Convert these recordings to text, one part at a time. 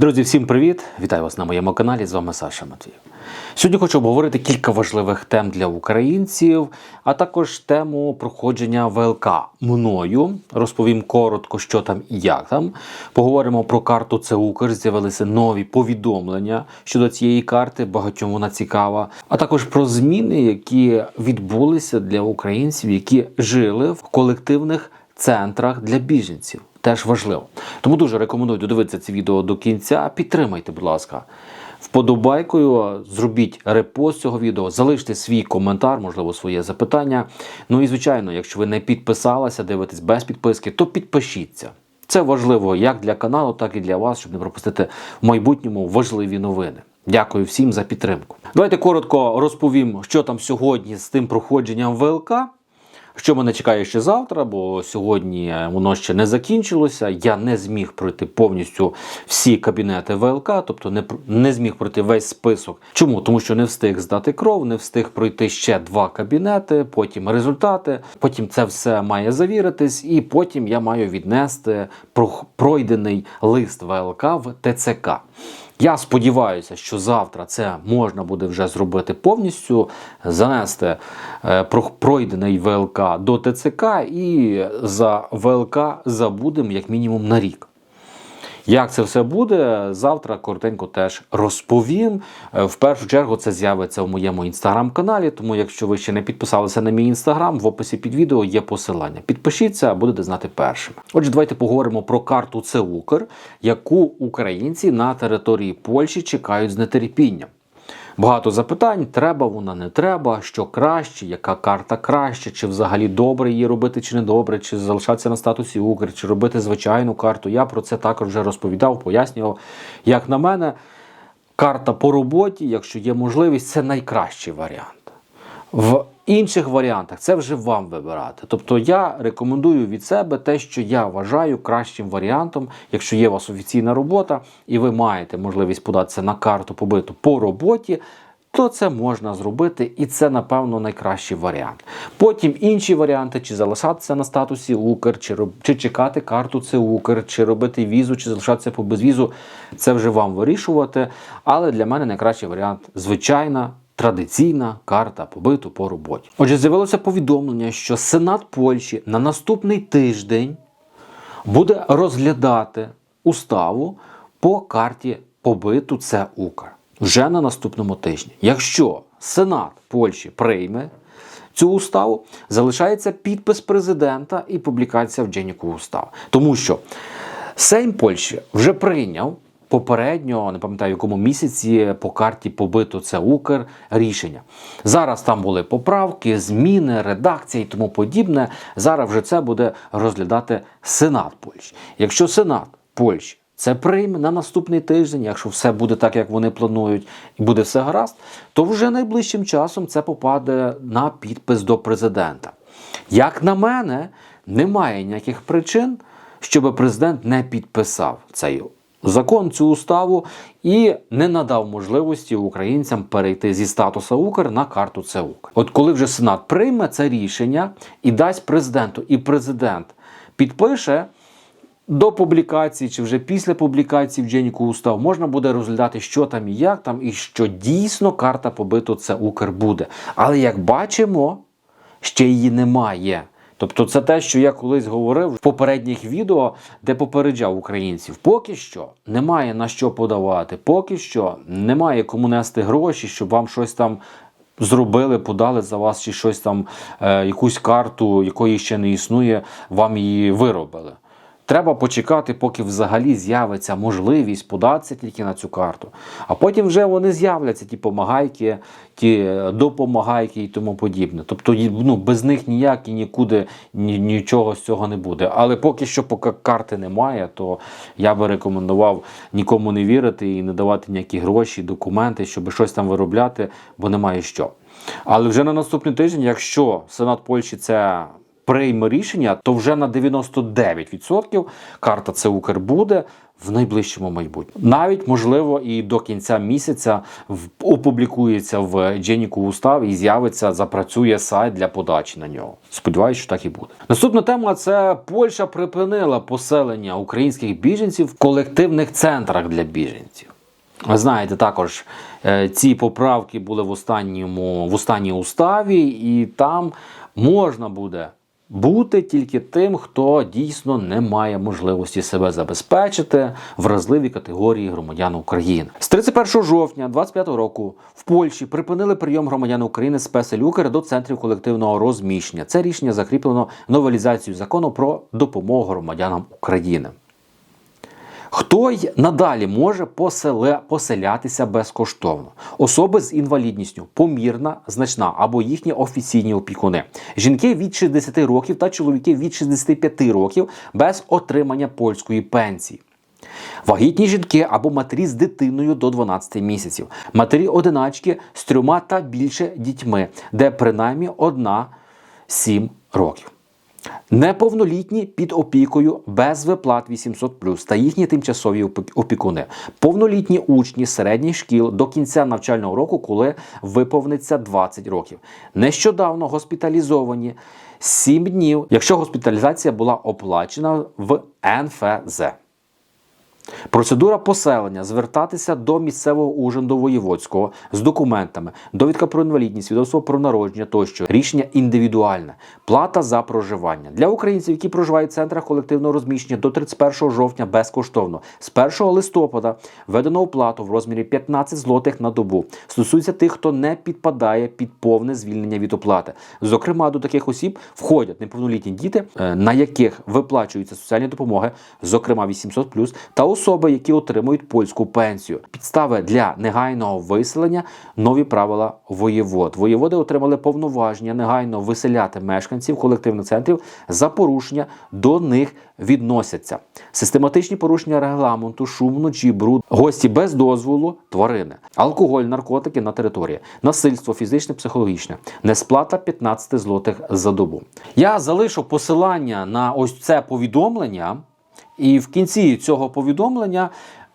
Друзі, всім привіт! Вітаю вас на моєму каналі. З вами Саша Матвіїв. Сьогодні хочу обговорити кілька важливих тем для українців, а також тему проходження ВЛК мною. Розповім коротко, що там і як там. Поговоримо про карту ЦУКР. З'явилися нові повідомлення щодо цієї карти. Багатьом вона цікава. А також про зміни, які відбулися для українців, які жили в колективних центрах для біженців. Теж важливо. Тому дуже рекомендую додивитися це відео до кінця. Підтримайте, будь ласка, вподобайкою, зробіть репост цього відео, залиште свій коментар, можливо, своє запитання. Ну і звичайно, якщо ви не підписалися, дивитесь без підписки, то підпишіться. Це важливо як для каналу, так і для вас, щоб не пропустити в майбутньому важливі новини. Дякую всім за підтримку. Давайте коротко розповім, що там сьогодні з тим проходженням ВЛК. Що мене чекає ще завтра, бо сьогодні воно ще не закінчилося. Я не зміг пройти повністю всі кабінети ВЛК, тобто не, не зміг пройти весь список. Чому? Тому що не встиг здати кров, не встиг пройти ще два кабінети, потім результати. Потім це все має завіритись, і потім я маю віднести про- пройдений лист ВЛК в ТЦК. Я сподіваюся, що завтра це можна буде вже зробити повністю, занести е, пройдений ВЛК до ТЦК і за ВЛК забудемо як мінімум на рік. Як це все буде, завтра коротенько теж розповім. Е, В першу чергу це з'явиться в моєму інстаграм-каналі, тому якщо ви ще не підписалися на мій інстаграм, в описі під відео є посилання. Підпишіться, будете знати першим. Отже, давайте поговоримо про карту ЦУКР, яку українці на території Польщі чекають з нетерпінням. Багато запитань: треба вона, не треба, що краще, яка карта краще, чи взагалі добре її робити, чи не добре, чи залишатися на статусі Укр, чи робити звичайну карту. Я про це також вже розповідав, пояснював. Як на мене, карта по роботі, якщо є можливість, це найкращий варіант. В інших варіантах це вже вам вибирати. Тобто я рекомендую від себе те, що я вважаю кращим варіантом, якщо є у вас офіційна робота, і ви маєте можливість податися на карту побиту по роботі. То це можна зробити, і це, напевно, найкращий варіант. Потім інші варіанти, чи залишатися на статусі Укр, чи, роб- чи чекати карту це Укр, чи робити візу, чи залишатися по безвізу, це вже вам вирішувати. Але для мене найкращий варіант звичайна традиційна карта побиту по роботі. Отже, з'явилося повідомлення, що Сенат Польщі на наступний тиждень буде розглядати уставу по карті побиту це Укр вже на наступному тижні. Якщо Сенат Польщі прийме цю уставу, залишається підпис президента і публікація в Дженіку устав. Тому що Сейм Польщі вже прийняв попередньо, не пам'ятаю, в якому місяці по карті побито це Укр рішення. Зараз там були поправки, зміни, редакція і тому подібне. Зараз вже це буде розглядати Сенат Польщі. Якщо Сенат Польщі це прийме на наступний тиждень, якщо все буде так, як вони планують, і буде все гаразд, то вже найближчим часом це попаде на підпис до президента. Як на мене, немає ніяких причин, щоб президент не підписав цей закон, цю уставу і не надав можливості українцям перейти зі статусу Укр на карту ЦУК. От коли вже Сенат прийме це рішення і дасть президенту, і президент підпише. До публікації чи вже після публікації в Дженіку устав можна буде розглядати, що там і як там, і що дійсно карта побиту це Укр буде. Але як бачимо, ще її немає. Тобто це те, що я колись говорив в попередніх відео, де попереджав українців. Поки що немає на що подавати, поки що немає кому нести гроші, щоб вам щось там зробили, подали за вас, чи щось там, е, якусь карту, якої ще не існує, вам її виробили. Треба почекати, поки взагалі з'явиться можливість податися тільки на цю карту. А потім вже вони з'являться, ті помагайки, ті допомагайки і тому подібне. Тобто ну, без них ніяк і нікуди ні, нічого з цього не буде. Але поки що, поки карти немає, то я би рекомендував нікому не вірити і не давати ніякі гроші, документи, щоб щось там виробляти, бо немає що. Але вже на наступний тиждень, якщо Сенат Польщі це прийме рішення, то вже на 99% карта це Укр буде в найближчому майбутньому. Навіть можливо і до кінця місяця опублікується в Дженіку устав і з'явиться, запрацює сайт для подачі на нього. Сподіваюсь, що так і буде. Наступна тема це Польща припинила поселення українських біженців в колективних центрах для біженців. Ви знаєте, також е, ці поправки були в останньому в останній уставі, і там можна буде бути тільки тим, хто дійсно не має можливості себе забезпечити вразливі категорії громадян України. З 31 жовтня 2025 року в Польщі припинили прийом громадян України з Песелюкер до центрів колективного розміщення. Це рішення закріплено новелізацією закону про допомогу громадянам України. Хто й надалі може поселятися безкоштовно? Особи з інвалідністю, помірна, значна або їхні офіційні опікуни, жінки від 60 років та чоловіки від 65 років без отримання польської пенсії. Вагітні жінки або матері з дитиною до 12 місяців, матері одиначки з трьома та більше дітьми, де принаймні одна 7 років. Неповнолітні під опікою без виплат 800 та їхні тимчасові опікуни, повнолітні учні середніх шкіл до кінця навчального року, коли виповниться 20 років. Нещодавно госпіталізовані 7 днів, якщо госпіталізація була оплачена в НФЗ. Процедура поселення звертатися до місцевого ужинду воєводського з документами, довідка про інвалідність, свідоцтво про народження тощо. Рішення індивідуальне. Плата за проживання для українців, які проживають в центрах колективного розміщення до 31 жовтня безкоштовно. З 1 листопада введено оплату в розмірі 15 злотих на добу. Стосується тих, хто не підпадає під повне звільнення від оплати. Зокрема, до таких осіб входять неповнолітні діти, е, на яких виплачуються соціальні допомоги, зокрема 800+, та особи, які отримують польську пенсію. Підстави для негайного виселення нові правила воєвод. Воєводи отримали повноваження негайно виселяти мешканців колективних центрів за порушення до них відносяться. Систематичні порушення регламенту, шум вночі, бруд, гості без дозволу, тварини, алкоголь, наркотики на території, насильство фізичне, психологічне, несплата 15 злотих за добу. Я залишу посилання на ось це повідомлення. І в кінці цього повідомлення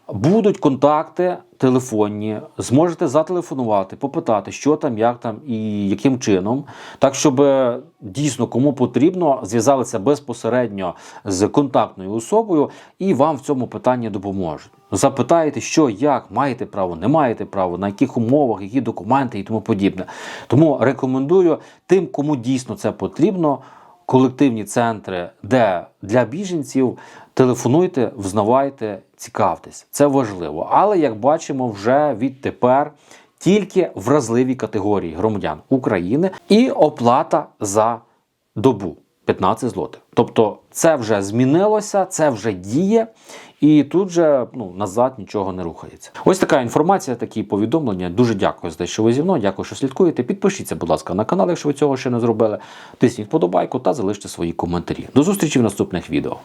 будуть контакти телефонні. Зможете зателефонувати, попитати, що там, як там і яким чином. Так, щоб е, дійсно кому потрібно, зв'язалися безпосередньо з контактною особою і вам в цьому питанні допоможуть. Запитаєте, що, як, маєте право, не маєте право, на яких умовах, які документи і тому подібне. Тому рекомендую тим, кому дійсно це потрібно колективні центри, де для біженців телефонуйте, взнавайте, цікавтесь. Це важливо. Але як бачимо, вже відтепер тільки вразливі категорії громадян України і оплата за добу 15 злотих. Тобто це вже змінилося, це вже діє. І тут же ну, назад нічого не рухається. Ось така інформація, такі повідомлення. Дуже дякую за те, що ви зі мною. Дякую, що слідкуєте. Підпишіться, будь ласка, на канал, якщо ви цього ще не зробили. Тисніть вподобайку та залиште свої коментарі. До зустрічі в наступних відео.